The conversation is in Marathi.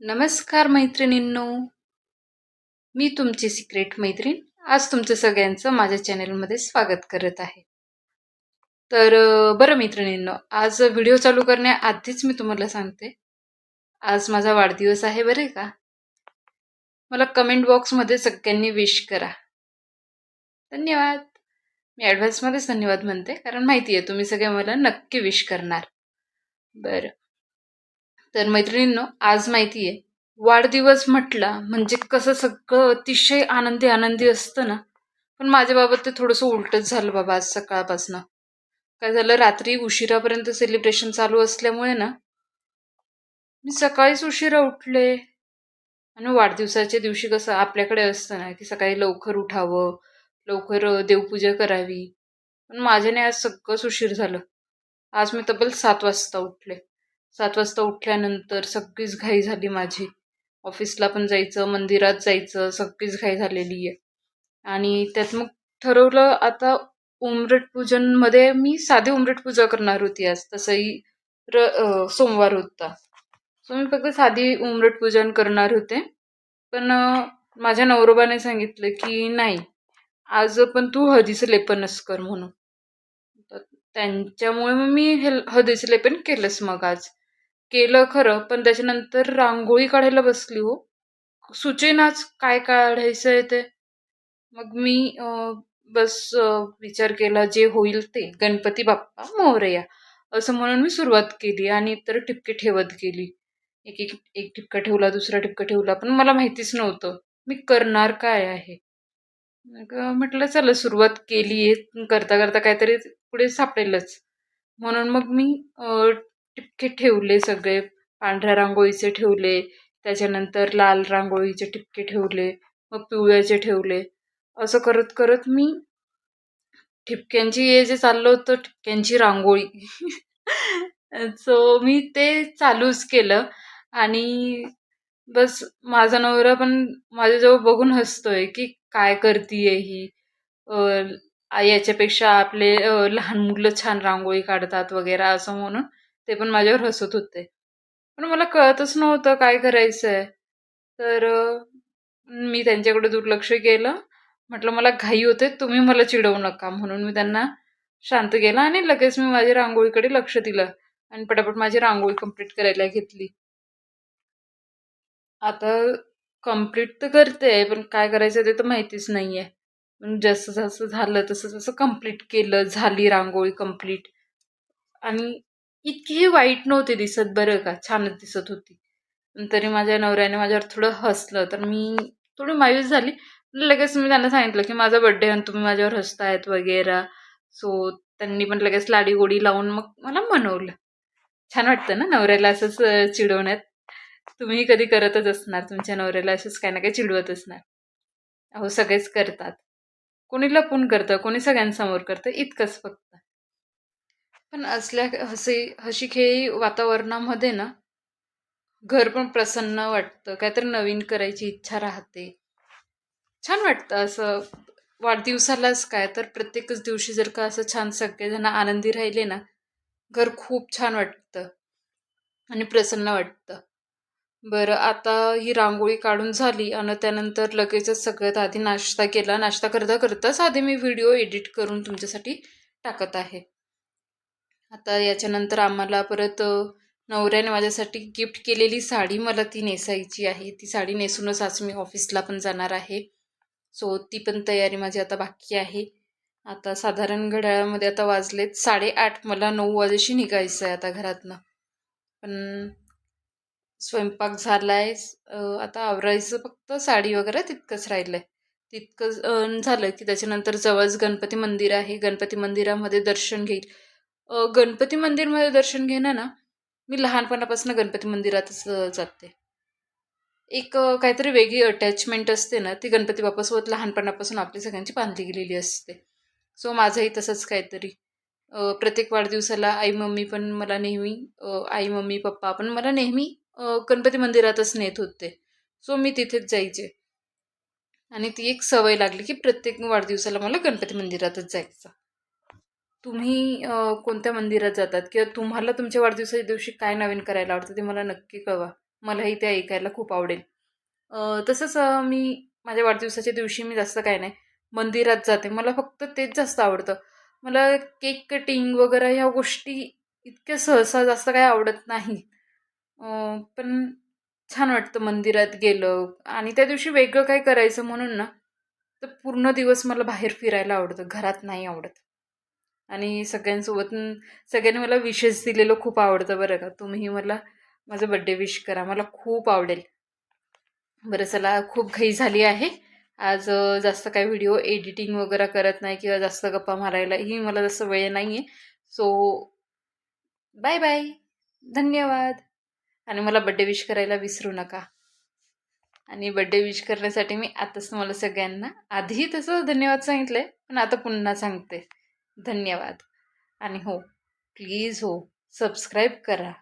नमस्कार मैत्रिणींनो. मी तुमची सिक्रेट मैत्रीण. आज तुमचं सगळ्यांचं माझ्या चॅनेलमध्ये स्वागत करत आहे. तर बरं मैत्रिणींनो आज व्हिडिओ चालू करण्याआधीच मी तुम्हाला सांगते. आज माझा वाढदिवस आहे बरे का? मला कमेंट बॉक्समध्ये सगळ्यांनी विश करा. धन्यवाद. मी ॲडव्हान्समध्येच धन्यवाद म्हणते कारण माहिती आहे तुम्ही सगळे मला नक्की विश करणार. बरं. तर मैत्रिणींनो आज माहिती आहे वाढदिवस म्हटला म्हणजे कसं सगळं अतिशय आनंदी आनंदी असतं ना. पण माझ्या बाबत ते थोडंसं उलटच झालं बाबा आज सकाळपासनं. काय झालं रात्री उशिरापर्यंत सेलिब्रेशन चालू असल्यामुळे ना मी सकाळीच उशिरा उठले. आणि वाढदिवसाच्या दिवशी कसं आपल्याकडे असतं ना की सकाळी लवकर उठावं लवकर देवपूजा करावी. पण माझ्याने आज सगळंच उशीर झालं. आज मी तब्बल सात वाजता उठले. सात वाजता उठल्यानंतर सगळीच घाई झाली माझी. ऑफिसला पण जायचं मंदिरात जायचं सगळीच घाई झालेली आहे. आणि त्यात मग ठरवलं आता उमरट पूजनमध्ये मी साधी उमरट पूजा करणार होती आज. तसंही र सोमवार होता. सो मी फक्त साधी उमरट पूजन करणार होते. पण माझ्या नवरोबाने सांगितलं की नाही आज पण तू हळदीचं लेपनच कर म्हणून. त्यांच्यामुळे मग मी हे हळदीचं लेपन केलंच मग आज. केलं खरं पण त्याच्यानंतर रांगोळी काढायला बसली हो. सुचेनाच काय काढायचं आहे ते. मग मी बस विचार केला जे होईल ते. गणपती बाप्पा मोरया. असं म्हणून मी सुरुवात केली आणि तर ठिपके ठेवत गेली. एक एक एक ठिपका ठेवला दुसरा ठिपका ठेवला पण मला माहितीच नव्हतं. मी करणार काय आहे? मग म्हटलं चला सुरुवात केली आहे करता करता काहीतरी पुढे सापडेलच. म्हणून मग मी टिपके ठेवले सगळे पांढऱ्या रांगोळीचे ठेवले त्याच्यानंतर लाल रांगोळीचे टिपके ठेवले मग पिवळ्याचे ठेवले. असं करत करत मी ठिपक्यांची हे जे चाललं होतं ठिपक्यांची रांगोळी. सो मी ते चालूच केलं आणि बस माझा नवरा पण माझ्याजवळ बघून हसतोय की काय करतीये ही. याच्यापेक्षा आपले लहान मुलं छान रांगोळी काढतात वगैरे असं म्हणून. ते पण माझ्यावर हसत होते. पण मला कळतच नव्हतं काय करायचं आहे तर मी त्यांच्याकडे दुर्लक्ष केलं. म्हटलं मला घाई होते तुम्ही मला चिडवू नका. म्हणून मी त्यांना शांत केलं आणि लगेच मी माझ्या रांगोळीकडे लक्ष दिलं आणि पटापट माझी रांगोळी कंप्लीट करायला घेतली. आता कंप्लीट तर करते पण काय करायचं ते तर माहितीच नाही आहे पण जसं जसं झालं तसं तसं कंप्लीट केलं झाली रांगोळी कंप्लीट आणि इतकीही वाईट नव्हती दिसत बरं का छानच दिसत होती. पण तरी माझ्या नवऱ्याने माझ्यावर थोडं हसलं तर मी थोडी मायूस झाली. लगेच मी त्यांना सांगितलं की माझा बड्डे आणि तुम्ही माझ्यावर हसतायत वगैरे. सो त्यांनी पण लगेच लाडी गोडी लावून मग मला मनवलं. छान वाटतं ना नवऱ्याला असंच चिडवण्यात? तुम्ही कधी करतच असणार तुमच्या नवऱ्याला असंच काही ना काही चिडवत असणार. अहो सगळेच करतात. कोणी लपून करतं कोणी सगळ्यांसमोर करतं इतकंच फक्त. पण असल्या हसी हशी खेळी वातावरणामध्ये ना घर पण प्रसन्न वाटतं. काहीतरी नवीन करायची इच्छा राहते. छान वाटतं असं. वाढदिवसालाच काय तर प्रत्येकच दिवशी जर का असं छान सगळेजण आनंदी राहिले ना घर खूप छान वाटतं आणि प्रसन्न वाटतं. बरं आता ही रांगोळी काढून झाली आणि त्यानंतर लगेचच सगळ्यात आधी नाश्ता केला. नाश्ता करता करताच आधी मी व्हिडिओ एडिट करून तुमच्यासाठी टाकत आहे. आता याच्यानंतर आम्हाला परत नवऱ्याने माझ्यासाठी गिफ्ट केलेली साडी मला ती नेसायची आहे. ती साडी नेसूनच आज मी ऑफिसला पण जाणार आहे. सो ती पण तयारी माझी आता बाकी आहे. आता साधारण घड्याळामध्ये आता वाजलेत साडेआठ. मला नऊ वाजेशी निघायचं आहे आता घरातनं. पण स्वयंपाक झाला आहे आता आवरायचं फक्त साडी वगैरे तितकंच राहिलं आहे तितकं झालं की त्याच्यानंतर जवळच गणपती मंदिर आहे. गणपती मंदिरामध्ये दर्शन घेईल. अ, गणपती मंदिरमध्ये दर्शन घेणं ना मी लहानपणापासून गणपती मंदिरातच अ, जाते. एक अ, काहीतरी वेगळी अटॅचमेंट असते ना ती गणपती बाप्पासोबत लहानपणापासून आपली सगळ्यांची बांधली गेलेली असते. सो माझंही तसंच काहीतरी. अ, प्रत्येक वाढदिवसाला आई मम्मी पण मला नेहमी अ, आई मम्मी पप्पा पण मला नेहमी अ, गणपती मंदिरातच नेत होते. सो मी तिथेच जायचे. आणि ती एक सवय लागली की प्रत्येक वाढदिवसाला मला गणपती मंदिरातच जायचं. तुम्ही कोणत्या मंदिरात जातात? किंवा तुम्हाला तुमच्या वाढदिवसाच्या दिवशी काय नवीन करायला आवडतं ते मला नक्की कळवा. मलाही ते ऐकायला खूप आवडेल. तसंच मी माझ्या वाढदिवसाच्या दिवशी मी जास्त काय नाही. मंदिरात जाते. मला फक्त तेच जास्त आवडतं. मला केक कटिंग वगैरे ह्या गोष्टी इतक्या सहसा जास्त काय आवडत नाही पण छान वाटतं मंदिरात गेलं. आणि त्या दिवशी वेगळं काय करायचं म्हणून ना तर पूर्ण दिवस मला बाहेर फिरायला आवडतं. घरात नाही आवडत. आणि सगळ्यांसोबत सगळ्यांनी मला विशेष दिलेलं खूप आवडतं बरं का. तुम्हीही मला माझं बड्डे विश करा. मला खूप आवडेल. बरं चला खूप घाई झाली आहे. आज जास्त काही व्हिडिओ एडिटिंग वगैरे करत नाही किंवा जास्त गप्पा मारायला ही मला जास्त वेळ नाही आहे सो बाय बाय धन्यवाद. आणि मला बड्डे विश करायला विसरू नका. आणि बड्डे विश करण्यासाठी मी आताच तुम्हाला सगळ्यांना आधी तसं धन्यवाद सांगितलं आहे पण आता पुन्हा सांगते. धन्यवाद. आणि हो प्लीज हो सबस्क्राईब करा.